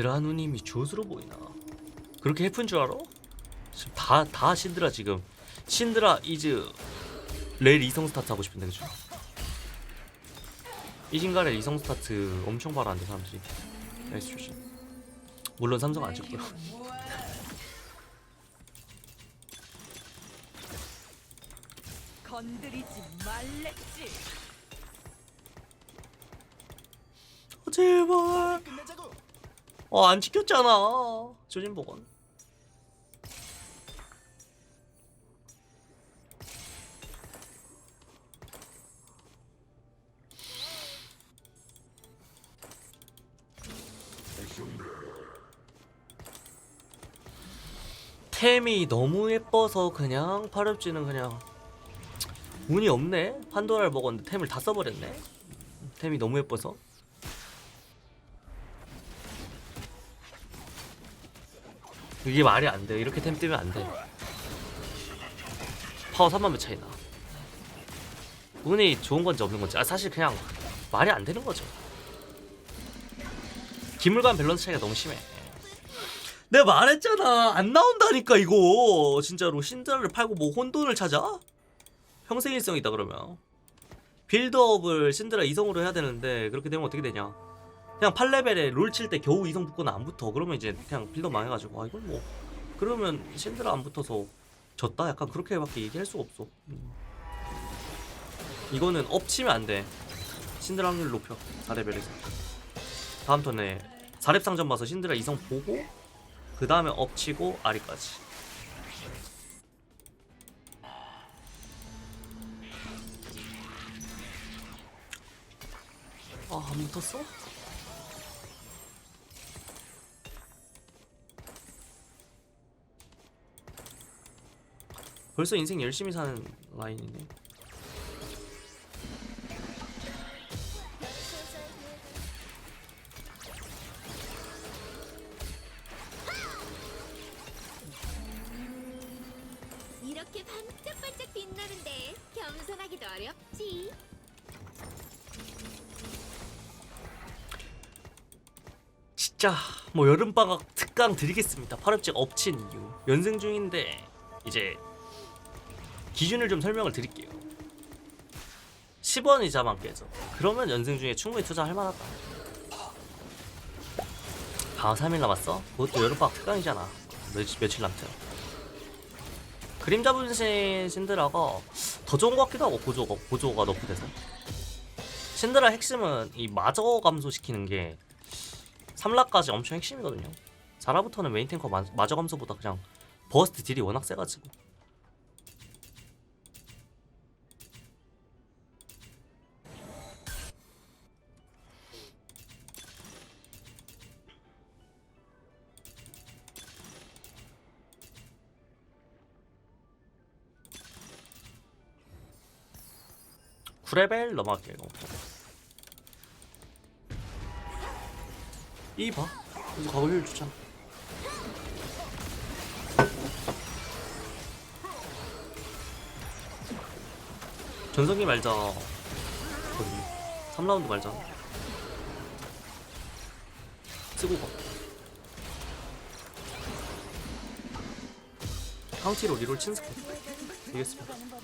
드라누님이 조수로 보이나? 그렇게 예쁜 줄 알아? 지금 다, 다 신드라 지금 신드라 이즈 레일 이성 스타트 하고 싶은데 그죠? 이진가레 이성 스타트 엄청 바라는데 사람들이 나이스 조심 물론 삼성 안 찍고요 건드리지 말랬지. 어, 제발 어 안 지켰잖아. 조진복원 템이 너무 예뻐서 그냥 파렵지는 그냥 운이 없네. 판도라를 먹었는데 템을 다 써버렸네. 템이 너무 예뻐서 이게 말이 안 돼. 이렇게 템 뜨면 안 돼. 파워 3만 배 차이나. 운이 좋은 건지 없는 건지. 아, 사실 그냥 말이 안 되는 거죠. 기물간 밸런스 차이가 너무 심해. 내가 말했잖아. 안 나온다니까, 이거. 진짜로. 신드라를 팔고 뭐 혼돈을 찾아? 평생 일성이다, 그러면. 빌드업을 신드라 이성으로 해야 되는데, 그렇게 되면 어떻게 되냐. 그냥 8레벨에 롤 칠 때 겨우 이성 붙거나 안 붙어. 그러면 이제 그냥 빌더 망해가지고 아 이건 뭐. 그러면 신드라 안 붙어서 졌다? 약간 그렇게밖에 얘기할 수가 없어. 음. 이거는 엎치면 안돼. 신드라 확률 높여 4레벨에서. 다음 턴에 4렙 상점 봐서 신드라 이성 보고 그 다음에 엎치고 아리까지. 아안 붙었어? 벌써 인생 열심히 사는 라인이네. 이렇게 반짝반짝 빛나는데 겸손하기도 어렵지. 진짜 뭐 여름방학 특강 드리겠습니다. 파렵직 엎친 이유. 연승 중인데 이제 기준을 좀 설명을 드릴게요. 10원 이자만 깨져. 그러면 연승 중에 충분히 투자할 만하다. 다 3일 남았어? 그것도 여름방학 특강이잖아. 며, 며칠 남죠. 그림자 분신 신드라가 더 좋은 것 같기도 하고 보조가 보조가 너프돼서 신드라 핵심은 이 마저 감소시키는 게 3락까지 엄청 핵심이거든요. 자라부터는 메인 탱커 마, 마저 감소보다 그냥 버스트 딜이 워낙 세가지고 구레벨 넘어갈게요 이거 이 봐. 그래서 가골률 좋잖아. 전성기 말자. 거기 3라운드 말자. 쓰고 가. 카운티로 리롤 친스크. 이겼습니다.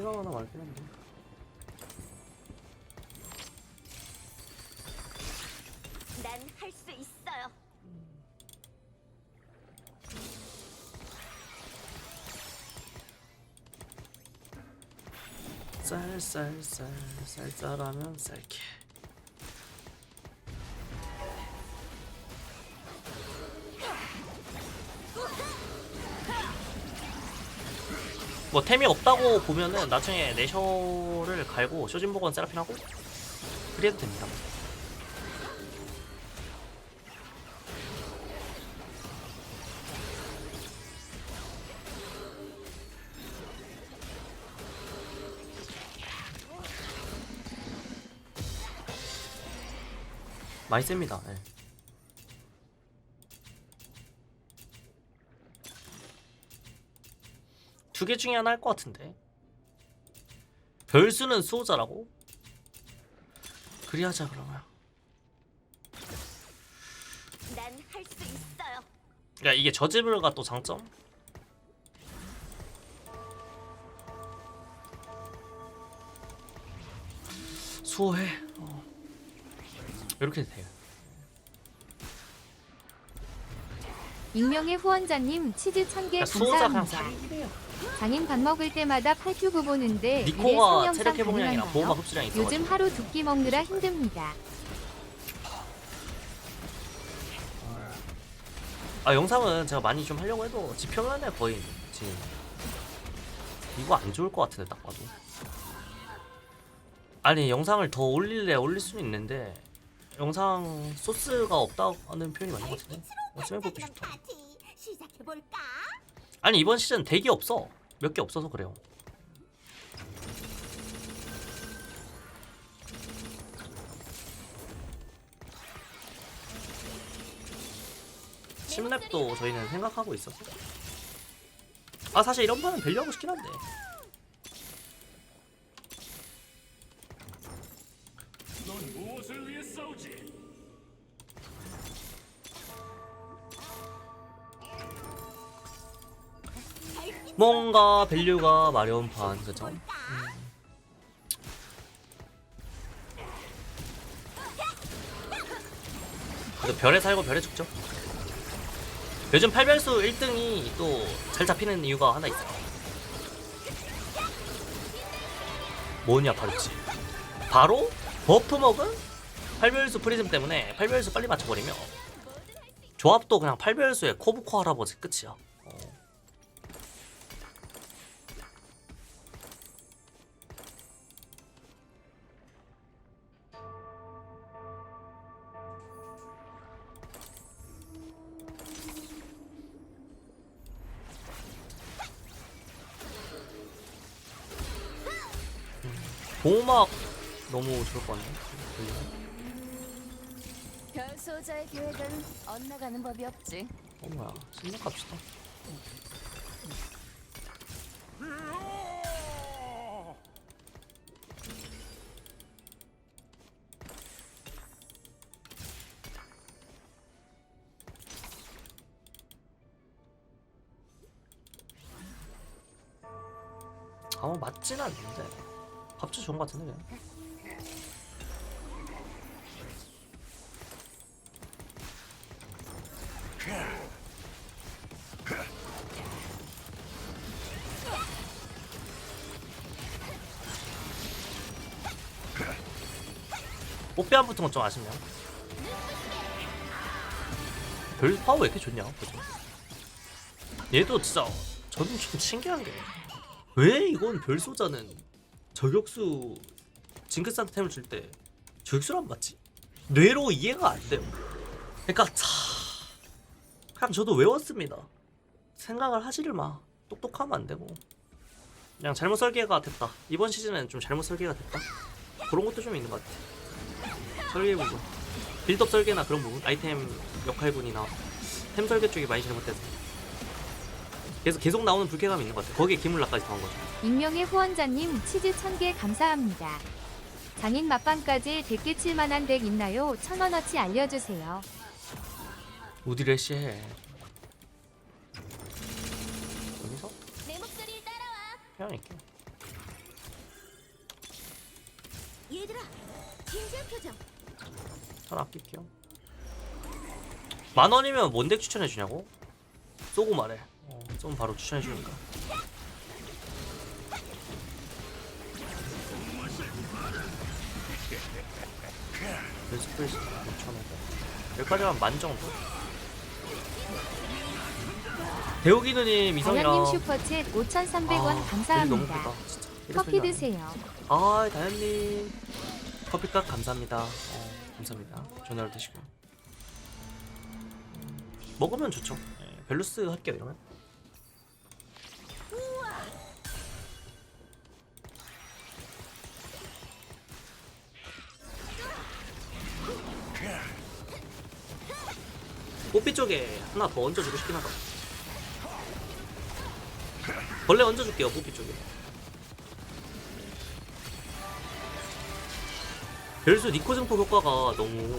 시간 하나 말긴 한데. 난 할 수 있어요. 쌀쌀쌀 쌀쌀하면 쌀게 뭐 템이 없다고 보면은 나중에 내셔를 갈고 쇼진복원 세라핀 하고 그래도 됩니다 많이 셉니다 예. 두 개 중에 하나 할 것 같은데 별수는 수호자라고? 그리하자 그러면 난 할 수 있어요. 야 이게 저지불가 또 장점? 수호해 어. 이렇게 돼요 익명의 후원자님 치즈 1000개 야, 수호자 그냥 감사합니다. 장인 밥 먹을 때마다 팔튜브 보는데 이래 니코가 체력 회복량이랑 보호막? 흡수량이 요즘 있어가지고 하루 두 끼 먹느라 힘듭니다. 아 영상은 제가 많이 좀 하려고 해도 지평면에 거의 지금 이거 안 좋을 것 같은데 딱 봐도 아니 영상을 더 올릴래 올릴 수는 있는데 영상 소스가 없다는 표현이 맞는 것 같은데? 스맨 뽑기 좋다 파티 시작해 볼까? 아니 이번 시즌 덱이 없어. 몇 개 없어서 그래요. 심랩도 저희는 생각하고 있었어 아 사실 이런 판은 밸류하고 싶긴 한데 뭔가 밸류가 마려운 판 그죠? 음. 그래도 별에 살고 별에 죽죠 요즘 8별수 1등이 또 잘 잡히는 이유가 하나 있어요 뭐냐 바로지 바로 버프 먹은 8별수 프리즘 때문에 8별수 빨리 맞춰버리면 조합도 그냥 8별수의 코브코 할아버지 끝이야 어. 보호막 너무 좋을 것 같네. 별소자의 계획은 엇나가는 법이 없지. 어 뭐야? 신경 갑시다. 아무 맞진 않는데 밥도 좋은 것 같은데 그냥. 안 붙은 건 좀 아쉽냐? 별 파워 왜 이렇게 좋냐? 그죠? 얘도 진짜 저는 좀 신기한 게 왜 이건 별소자는 저격수 징크스한테 템을 줄 때 저격수를 안 맞지? 뇌로 이해가 안 돼요. 그러니까 차 그냥 저도 외웠습니다. 생각을 하지를 마. 똑똑하면 안 되고 그냥 잘못 설계가 됐다. 이번 시즌은 좀 잘못 설계가 됐다. 그런 것도 좀 있는 것 같아. 설계 부분, 빌드업 설계나 그런 부분, 아이템 역할군이나 템 설계 쪽이 많이 잘못돼서 그래서 계속 나오는 불쾌감이 있는 것 같아. 거기에 기물락까지 더한 거죠. 익명의 후원자님 치즈 1000개 감사합니다. 장인 맛방까지 대깨 칠 만한 덱 있나요? 천원어치 알려주세요. 우디레시 해. 여기서 내 목소리를 따라와. 그냥 이렇게. 얘들아, 진지한 표정. 전 아낄게요. 만 원이면 뭔 덱 추천해 주냐고? 쏘고 말해. 어, 좀 바로 추천해 주니까. 베스프리스 5천원. 여기까지 하면 만 정도. 대우기 누님 이성이랑 다현님 슈퍼챗 5,300원 아, 너무 감사합니다. 크다, 진짜. 이래서 커피 안. 드세요. 아, 다현님 커피값 감사합니다. 어, 감사합니다. 전화를 드시고 먹으면 좋죠. 예, 벨루스 할게요 이러면. 뽀삐 쪽에 하나 더 얹어주고 싶긴 하다. 벌레 얹어줄게요 뽀삐 쪽에. 별수 니코 증폭 효과가 너무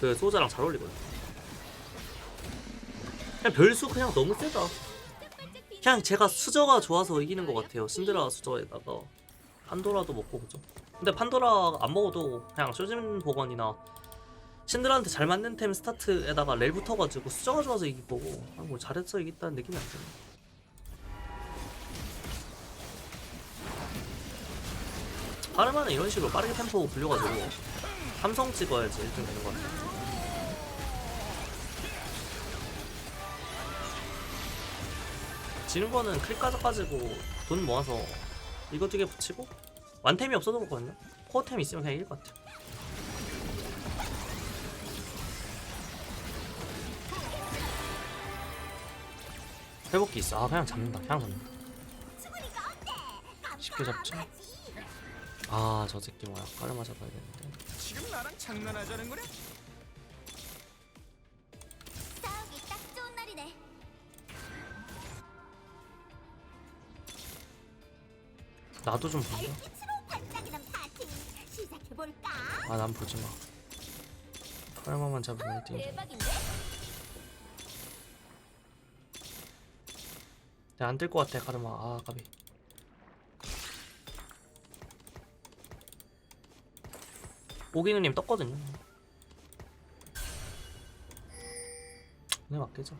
그 소자랑 잘 어울리거든. 그냥 별수 그냥 너무 세다. 그냥 제가 수저가 좋아서 이기는 것 같아요. 신드라 수저에다가 판도라도 먹고 그죠. 근데 판도라 안 먹어도 그냥 쇼진 복원이나 신드라한테 잘 맞는 템 스타트에다가 렐 붙어가지고 수저가 좋아서 이길 거고 아, 뭐 잘해서 이겼다는 느낌이 안 드네. 파르마는 이런 식으로 빠르게 템포 굴려가지고 삼성 찍어야지 1등 되는 것 같아. 지는 거는 클 까져가지고 돈 모아서 이거 두 개 붙이고 완템이 없어도 그렇거든요. 코어템 있으면 그냥 이길 것 같아요. 회복기 있어. 아 그냥 잡는다. 그냥 잡는다. 쉽게 잡죠. 아 저 새끼 뭐야? 까르마 잡아야 되는데. 지금 나랑 장난하자는 거냐? 싸우기 딱 좋은 날이네. 나도 좀 본다. 빛으로 반짝이는 파티 시작해 볼까? 아 난 보지 마. 까르마만 잡으면 1등. 대박인데? 내가 안뜰 것 같아 까르마. 아 까비. 오기누님 떴거든요. 네 맞겠죠.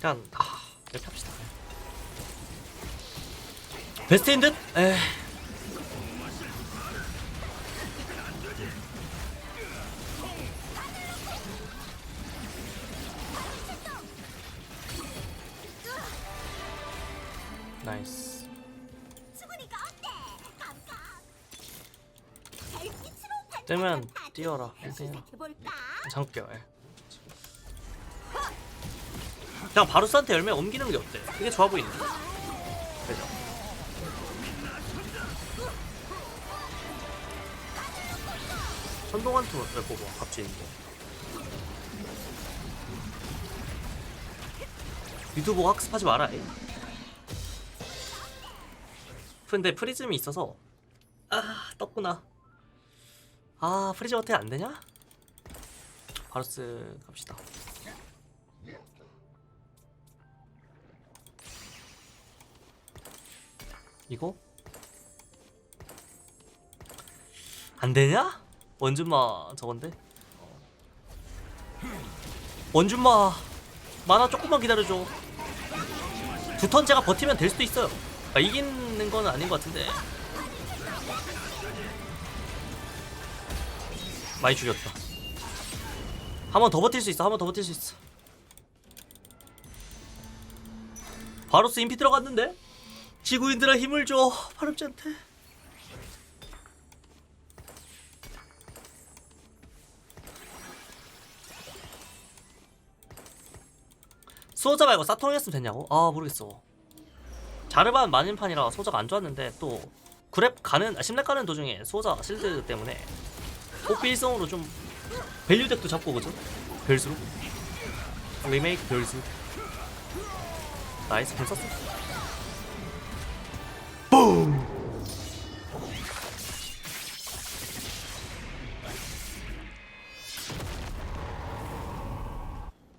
그냥 아 이렇게 합시다. 베스트인 듯? 에. 나이 뜨면 뛰어라. 뛰어. 시작해 볼까? 잠겨. 예. 그냥 바루스한테 열매 옮기는 게 어때? 그게 좋아 보이는데. 그죠? 천동한 투를 보고 갑자기 있는데. 유튜브 학습하지 마라. 이. 근데 프리즘이 있어서 아 떴구나. 아 프리즘 어떻게 안 되냐? 바루스 갑시다. 이거? 안 되냐? 원준마 저건데? 어. 원준마 만화 조금만 기다려줘. 두턴 제가 버티면 될 수도 있어요. 아, 이기는 건 아닌 것 같은데. 많이 죽였다. 한 번 더 버틸 수 있어. 한 번 더 버틸 수 있어. 바로스 인피 들어갔는데? 지구인들아 힘을 줘. 파렴지한테. 수호자 말고 사토르였으면 됐냐고? 아 모르겠어. 자르반 만인판이라 소자가 안 좋았는데 또 그랩 가는 아, 10렙 가는 도중에 소자 실드 때문에 꽃빌성으로 좀 밸류 덱도 잡고 그죠? 별수로? 리메이크 별수. 나이스 별 썼어.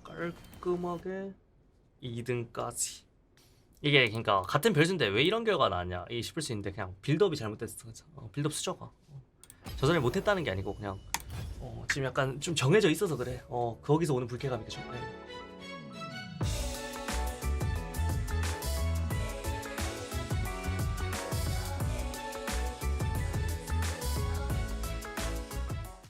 깔끔하게 2등까지. 이게 그러니까 같은 별수인데 왜 이런 결과가 나왔냐? 이 싶을 수 있는데 그냥 빌드업이 잘못됐어. 어, 빌드업 수저가 어. 조절을 못했다는 게 아니고 그냥 어, 지금 약간 좀 정해져 있어서 그래 어 거기서 오는 불쾌감이겠죠 네.